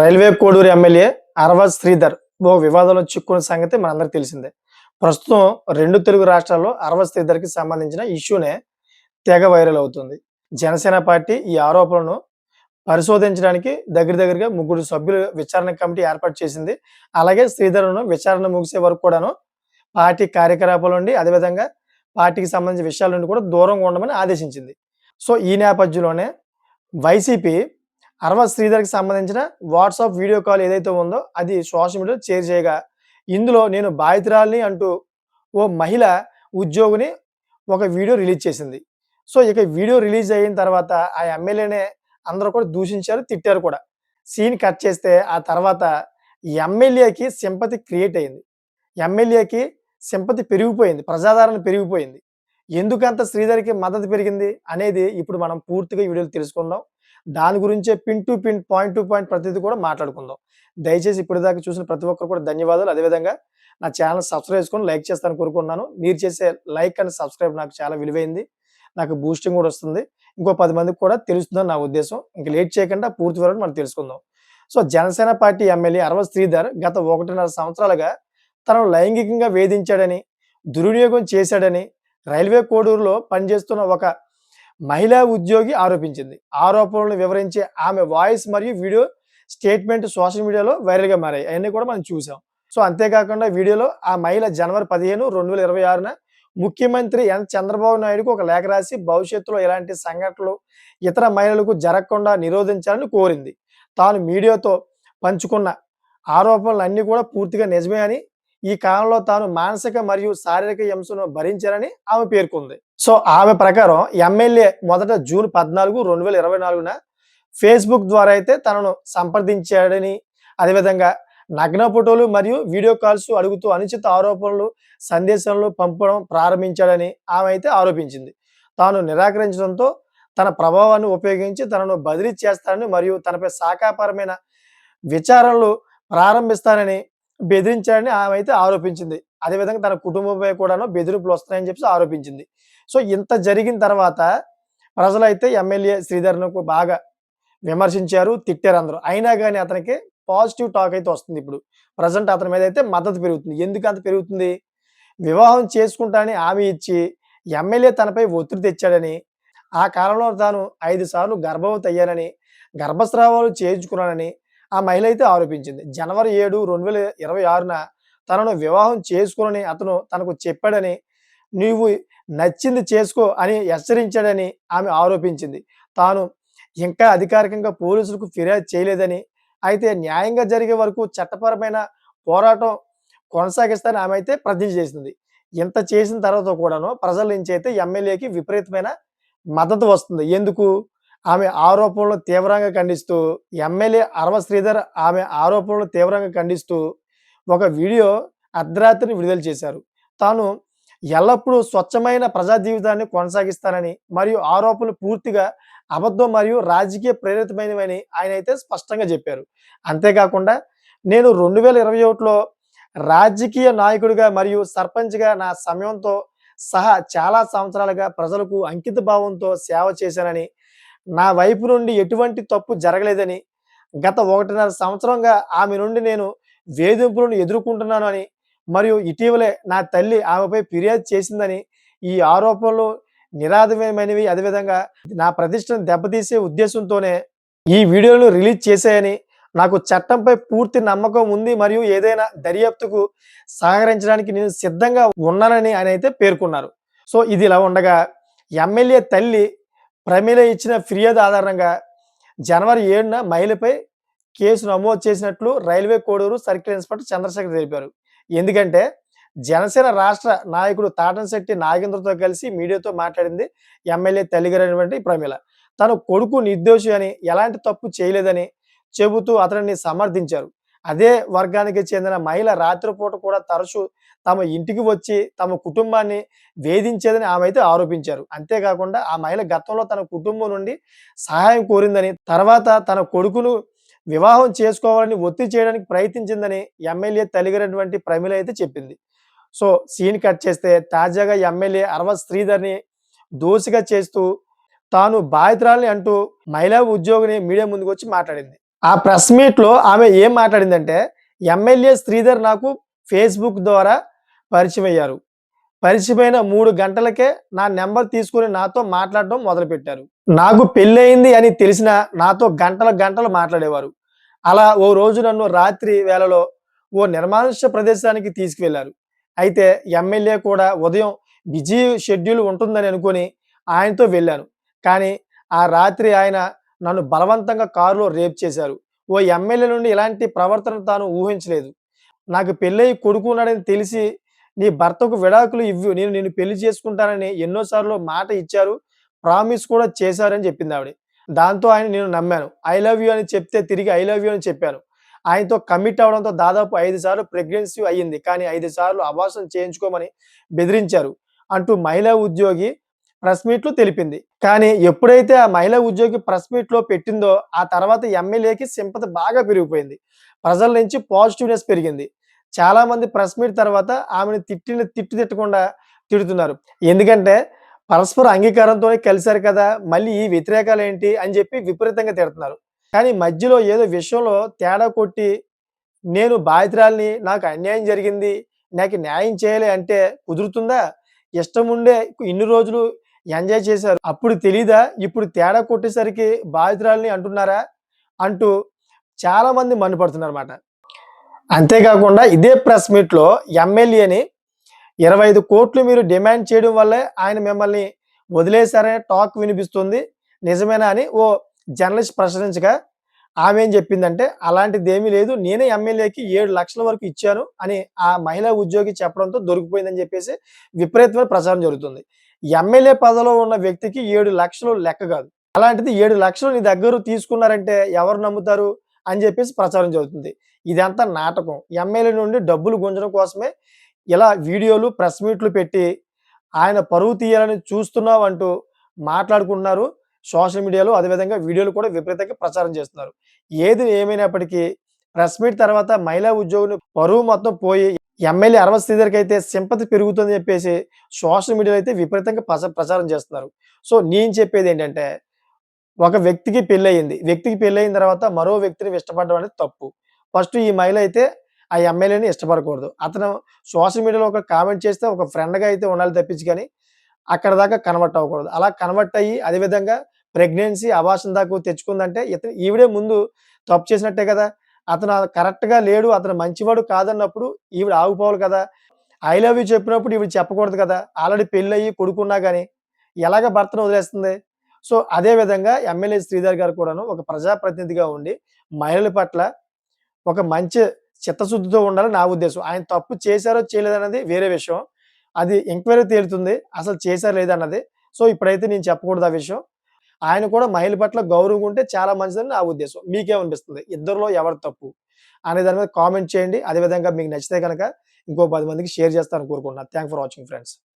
Railway Koduru MLA అరవాజ్ Sridhar ఓ వివాదంలో చిక్కున్న సంగతి మనందరికీ తెలిసిందే. ప్రస్తుతం రెండు తెలుగు రాష్ట్రాల్లో అరవజ్ శ్రీధర్కి సంబంధించిన ఇష్యూనే తెగ వైరల్ అవుతుంది. జనసేన పార్టీ ఈ ఆరోపణను పరిశోధించడానికి దగ్గర దగ్గరగా ముగ్గురు సభ్యులు విచారణ కమిటీ ఏర్పాటు చేసింది. అలాగే శ్రీధర్ను విచారణ ముగిసే వరకు కూడాను పార్టీ కార్యకలాపాల నుండి అదేవిధంగా పార్టీకి సంబంధించిన విషయాల నుండి కూడా దూరంగా ఉండమని ఆదేశించింది. సో ఈ నేపథ్యంలోనే వైసీపీ అరవ శ్రీధర్కి సంబంధించిన వాట్సాప్ వీడియో కాల్ ఏదైతే ఉందో అది సోషల్ మీడియాలో షేర్ చేయగా ఇందులో నేను బాధితురాలిని అంటూ ఓ మహిళ ఉద్యోగిని ఒక వీడియో రిలీజ్ చేసింది. సో ఇక వీడియో రిలీజ్ అయిన తర్వాత ఆ ఎమ్మెల్యేనే అందరూ కూడా దూషించారు తిట్టారు కూడా. సీన్ కట్ చేస్తే ఆ తర్వాత ఎమ్మెల్యేకి సింపతి క్రియేట్ అయింది. ఎమ్మెల్యేకి సింపతి పెరిగిపోయింది ప్రజాదరణ పెరిగిపోయింది. ఎందుకంత శ్రీధర్కి మద్దతు పెరిగింది అనేది ఇప్పుడు మనం పూర్తిగా వీడియోలు తెలుసుకుందాం. దాని గురించే pin to pin point to point ప్రతిదీ కూడా మాట్లాడుకుందాం. దయచేసి ఇప్పటిదాకా చూసిన ప్రతి ఒక్కరు కూడా ధన్యవాదాలు. అదేవిధంగా నా ఛానల్ సబ్స్క్రైబ్ చేసుకొని లైక్ చేస్తాను కోరుకున్నాను మీరు చేసే లైక్ అండ్ సబ్స్క్రైబ్ నాకు చాలా విలువైంది. నాకు బూస్టింగ్ కూడా వస్తుంది. ఇంకో పది మందికి కూడా తెలుస్తుందని నా ఉద్దేశం. ఇంక లేట్ చేయకుండా పూర్తి వరకు మనం తెలుసుకుందాం. So Janasena party MLA Arava Sridhar గత ఒకటిన్నర సంవత్సరాలుగా తనను లైంగికంగా వేధించాడని దుర్వినియోగం చేశాడని రైల్వే కోడూరులో పనిచేస్తున్న ఒక మహిళా ఉద్యోగి ఆరోపించింది. ఆరోపణలను వివరించే ఆమె వాయిస్ మరియు వీడియో స్టేట్మెంట్ సోషల్ మీడియాలో వైరల్గా మారాయి. అవన్నీ కూడా మనం చూసాం. సో అంతేకాకుండా వీడియోలో ఆ మహిళ జనవరి పదిహేను రెండు వేల ఇరవై ఆరున ముఖ్యమంత్రి ఎన్. చంద్రబాబు నాయుడుకు ఒక లేఖ రాసి భవిష్యత్తులో ఇలాంటి సంఘటనలు ఇతర మహిళలకు జరగకుండా నిరోధించాలని కోరింది. తాను మీడియాతో పంచుకున్న ఆరోపణలు అన్నీ కూడా పూర్తిగా నిజమే అని ఈ కాలంలో తాను మానసిక మరియు శారీరక హింసను భరించారని ఆమె పేర్కొంది. సో ఆమె ప్రకారం ఎమ్మెల్యే మొదట జూన్ పద్నాలుగు రెండు వేల ఇరవై నాలుగున ఫేస్బుక్ ద్వారా అయితే తనను సంప్రదించాడని అదేవిధంగా నగ్న ఫోటోలు మరియు వీడియో కాల్స్ అడుగుతూ అనుచిత ఆరోపణలు సందేశాలను పంపడం ప్రారంభించాడని ఆమె అయితే ఆరోపించింది. తాను నిరాకరించడంతో తన ప్రభావాన్ని ఉపయోగించి తనను బదిలీ చేస్తానని మరియు తనపై శాఖాపరమైన విచారణలు ప్రారంభిస్తానని బెదిరించాడని ఆమె అయితే ఆరోపించింది. అదేవిధంగా తన కుటుంబంపై కూడాను బెదిరింపులు వస్తున్నాయని చెప్పి ఆరోపించింది. సో ఇంత జరిగిన తర్వాత ప్రజలైతే ఎమ్మెల్యే శ్రీధర్ను బాగా విమర్శించారు తిట్టారు అందరూ. అయినా కానీ అతనికి పాజిటివ్ టాక్ అయితే వస్తుంది ఇప్పుడు. ప్రజెంట్ అతని మీద అయితే మద్దతు పెరుగుతుంది. ఎందుకు అంత పెరుగుతుంది? వివాహం చేసుకుంటానని హామీ ఇచ్చి ఎమ్మెల్యే తనపై ఒత్తిడి తెచ్చాడని ఆ కాలంలో తాను ఐదు సార్లు గర్భవతి అయ్యానని గర్భస్రావాలు చేయించుకున్నానని ఆ మహిళ అయితే ఆరోపించింది. జనవరి ఏడు రెండు వేల ఇరవై ఆరున తనను వివాహం చేసుకుని అతను తనకు చెప్పాడని నీవు నచ్చింది చేసుకో అని హెచ్చరించాడని ఆమె ఆరోపించింది. తాను ఇంకా అధికారికంగా పోలీసులకు ఫిర్యాదు చేయలేదని అయితే న్యాయంగా జరిగే వరకు చట్టపరమైన పోరాటం కొనసాగిస్తానని ఆమె అయితే ప్రతిజ్ఞ చేసింది. ఇంత చేసిన తర్వాత కూడాను ప్రజల నుంచి అయితే ఎమ్మెల్యేకి విపరీతమైన మద్దతు వస్తుంది. ఎందుకు? ఆమె ఆరోపణలు తీవ్రంగా ఖండిస్తూ ఎమ్మెల్యే అరవ శ్రీధర్ ఆమె ఆరోపణలు తీవ్రంగా ఖండిస్తూ ఒక వీడియో అర్ధరాత్రిని విడుదల చేశారు. తాను ఎల్లప్పుడూ స్వచ్ఛమైన ప్రజా జీవితాన్ని కొనసాగిస్తానని మరియు ఆరోపణలు పూర్తిగా అబద్ధం మరియు రాజకీయ ప్రేరితమైనవని ఆయన అయితే స్పష్టంగా చెప్పారు. అంతేకాకుండా నేను రెండు వేల ఇరవై ఒకటిలో రాజకీయ నాయకుడిగా మరియు సర్పంచ్గా నా సమయంతో సహా చాలా సంవత్సరాలుగా ప్రజలకు అంకిత భావంతో సేవ చేశానని నా వైపు నుండి ఎటువంటి తప్పు జరగలేదని గత ఒకటిన్నర సంవత్సరంగా ఆమె నుండి నేను వేధింపులను ఎదుర్కొంటున్నాను అని మరియు ఇటీవలే నా తల్లి ఆమెపై ఫిర్యాదు చేసిందని ఈ ఆరోపణలు నిరాధమైనవి అదేవిధంగా నా ప్రతిష్టను దెబ్బతీసే ఉద్దేశంతోనే ఈ వీడియోను రిలీజ్ చేశాయని నాకు చట్టంపై పూర్తి నమ్మకం ఉంది మరియు ఏదైనా దర్యాప్తుకు సహకరించడానికి నేను సిద్ధంగా ఉన్నానని ఆయన అయితే పేర్కొన్నారు. సో ఇది ఇలా ఉండగా ఎమ్మెల్యే తల్లి ప్రమీల ఇచ్చిన ఫిర్యాదు ఆధారంగా జనవరి ఏడున మహిళపై కేసు నమోదు చేసినట్లు railway Koduru circle inspector Chandrasekhar తెలిపారు. ఎందుకంటే జనసేన రాష్ట్ర నాయకుడు తాటంశెట్టి నాగేంద్రతో కలిసి మీడియాతో మాట్లాడింది ఎమ్మెల్యే తల్లిగారైనటువంటి ప్రమీల. తన కొడుకు నిర్దోషి అని ఎలాంటి తప్పు చేయలేదని చెబుతూ అతనిని సమర్థించారు. అదే వర్గానికి చెందిన మహిళ రాత్రిపూట కూడా తరచూ తమ ఇంటికి వచ్చి తమ కుటుంబాన్ని వేధించేదని ఆమె అయితే ఆరోపించారు. అంతేకాకుండా ఆ మహిళ గతంలో తన కుటుంబం నుండి సహాయం కోరిందని తర్వాత తన కొడుకును వివాహం చేసుకోవాలని ఒత్తిడి చేయడానికి ప్రయత్నించిందని ఎమ్మెల్యే తల్లిగారైనటువంటి ప్రమిళ అయితే చెప్పింది. సో సీన్ కట్ చేస్తే తాజాగా ఎమ్మెల్యే అరవ శ్రీధర్ని దోషిగా చేస్తూ తాను బాధితురాలని అంటూ మహిళా ఉద్యోగిని మీడియా ముందుకు వచ్చి మాట్లాడింది. ఆ ప్రెస్ మీట్‌లో ఆమె ఏం మాట్లాడిందంటే, ఎమ్మెల్యే శ్రీధర్ నాకు ఫేస్‌బుక్ ద్వారా పరిచయమయ్యారు. పరిచయమైన మూడు గంటలకే నా నెంబర్ తీసుకొని నాతో మాట్లాడడం మొదలుపెట్టారు. నాకు పెళ్ళయింది అని తెలిసిన నాతో గంటల గంటలు మాట్లాడేవారు. అలా ఓ రోజు నన్ను రాత్రి వేళలో ఓ నిర్మానుష్య ప్రదేశానికి తీసుకువెళ్ళారు. అయితే ఎమ్మెల్యే కూడా ఉదయం బిజీ షెడ్యూల్ ఉంటుందని అనుకుని ఆయనతో వెళ్ళాను. కానీ ఆ రాత్రి ఆయన నన్ను బలవంతంగా కారులో రేప్ చేశారు. ఓ ఎమ్మెల్యే నుండి ఇలాంటి ప్రవర్తన తాను ఊహించలేదు. నాకు పెళ్ళయి కొడుకున్నాడని తెలిసి నీ భర్తకు విడాకులు ఇవ్వు. నేను నిన్ను పెళ్ళి చేసుకుంటానని ఎన్నో సార్లు మాట ఇచ్చారు. ప్రామిస్ కూడా చేశారని చెప్పింది ఆవిడ దాంతో ఆయన నేను నమ్మాను. ఐ లవ్ యూ అని చెప్తే తిరిగి ఐ లవ్ యూ అని చెప్పాను. ఆయనతో కమిట్ అవడంతో దాదాపు ఐదు సార్లు ప్రెగ్నెన్సీ అయ్యింది. కానీ ఐదు సార్లు అభాసం చేయించుకోమని బెదిరించారు అంటూ మహిళా ఉద్యోగి ప్రెస్ మీట్‌లో తెలిపింది. కానీ ఎప్పుడైతే ఆ మహిళా ఉద్యోగి ప్రెస్ మీట్‌లో పెట్టిందో ఆ తర్వాత ఎమ్మెల్యేకి సింపతి బాగా పెరిగిపోయింది. ప్రజల నుంచి పాజిటివ్‌నెస్ పెరిగింది. చాలామంది ప్రెస్ మీట్ తర్వాత ఆమెను తిట్టిన తిట్టు తిట్టకుండా తిడుతున్నారు. ఎందుకంటే పరస్పర అంగీకారంతోనే కలిసారు కదా! మళ్ళీ ఈ వ్యతిరేకాలు ఏంటి అని చెప్పి విపరీతంగా తిడుతున్నారు. కానీ మధ్యలో ఏదో విషయంలో తేడా కొట్టి నేను బాధితురాల్ని నాకు అన్యాయం జరిగింది, నాకు న్యాయం చేయాలి అంటే కుదురుతుందా? ఇష్టం ఉండే ఇన్ని రోజులు ఎంజాయ్ చేశారు. అప్పుడు తెలీదా? ఇప్పుడు తేడా కొట్టేసరికి బాధితురాలిని అంటున్నారా? అంటూ చాలామంది మండిపడుతున్నారన్నమాట. అంతేకాకుండా ఇదే ప్రెస్ మీట్‌లో ఎమ్మెల్యేని ఇరవై ఐదు కోట్లు మీరు డిమాండ్ చేయడం వల్లే ఆయన మిమ్మల్ని వదిలేసారనే టాక్ వినిపిస్తుంది. నిజమేనా అని ఓ జర్నలిస్ట్ ప్రశ్నించగా ఆమె ఏం చెప్పిందంటే, అలాంటిదేమీ లేదు. నేనే ఎమ్మెల్యేకి ఏడు లక్షల వరకు ఇచ్చాను అని ఆ మహిళా ఉద్యోగి చెప్పడంతో దొరికిపోయిందని చెప్పేసి విపరీతమైన ప్రచారం జరుగుతుంది. ఎమ్మెల్యే పదవిలో ఉన్న వ్యక్తికి ఏడు లక్షలు లెక్క కాదు. అలాంటిది ఏడు లక్షలు నీ దగ్గర తీసుకున్నారంటే ఎవరు నమ్ముతారు? అని చెప్పేసి ప్రచారం జరుగుతుంది. ఇదంతా నాటకం. ఎమ్మెల్యే నుండి డబ్బులు గుంజడం కోసమే ఇలా వీడియోలు, ప్రెస్ మీట్‌లు పెట్టి ఆయన పరువు తీయాలని చూస్తున్నావు అంటూ మాట్లాడుకుంటున్నారు. సోషల్ మీడియాలో అదేవిధంగా వీడియోలు కూడా విపరీతంగా ప్రచారం చేస్తున్నారు. ఏది ఏమైనప్పటికీ ప్రెస్ మీట్ తర్వాత మహిళా ఉద్యోగులు పరువు మొత్తం పోయి ఎమ్మెల్యే అరవ అయితే సింపతి పెరుగుతుందని చెప్పేసి సోషల్ మీడియాలో అయితే విపరీతంగా ప్రచారం చేస్తున్నారు. సో నేను చెప్పేది ఏంటంటే ఒక వ్యక్తికి పెళ్ళయింది వ్యక్తికి పెళ్ళయిన తర్వాత మరో వ్యక్తిని ఇష్టపడడం అనేది తప్పు. ఫస్ట్ ఈ మహిళ అయితే ఆ ఎమ్మెల్యేని ఇష్టపడకూడదు. అతను సోషల్ మీడియాలో ఒక కామెంట్ చేస్తే ఒక ఫ్రెండ్‌గా అయితే ఉండాలి తప్పించి కానీ అక్కడ దాకా కన్వర్ట్ అవ్వకూడదు. అలా కన్వర్ట్ అయ్యి అదేవిధంగా ప్రెగ్నెన్సీ, అభాషణ దాకా తెచ్చుకుందంటే ఇతను ఈవిడే ముందు తప్పు చేసినట్టే కదా! అతను కరెక్ట్‌గా లేడు, అతను మంచివాడు కాదన్నప్పుడు ఈవిడ ఆగిపోవాలి కదా! ఐ లవ్ యూ చెప్పినప్పుడు ఈవిడ చెప్పకూడదు కదా! ఆల్రెడీ పెళ్ళయ్యి కొడుకున్నా కానీ ఎలాగ భర్తను వదిలేస్తుంది? సో అదే విధంగా ఎమ్మెల్యే శ్రీధర్ గారు కూడాను ఒక ప్రజాప్రతినిధిగా ఉండి మహిళల పట్ల ఒక మంచి చిత్తశుద్ధితో ఉండాలని నా ఉద్దేశం. ఆయన తప్పు చేశారో చేయలేదన్నది వేరే విషయం. అది ఎంక్వైరీ తేలుతుంది. అసలు చేశారు లేదన్నది సో ఇప్పుడైతే నేను చెప్పకూడదు ఆ విషయం. ఆయన కూడా మహిళ పట్ల గౌరవం ఉంటే చాలా మంచిదని నా ఉద్దేశం. మీకేమనిపిస్తుంది? ఇద్దరిలో ఎవరు తప్పు? అనే దాని మీద కామెంట్ చేయండి. అదేవిధంగా మీకు నచ్చితే కనుక ఇంకో పది మందికి షేర్ చేస్తాను కోరుకుంటున్నాను. Thank for watching friends.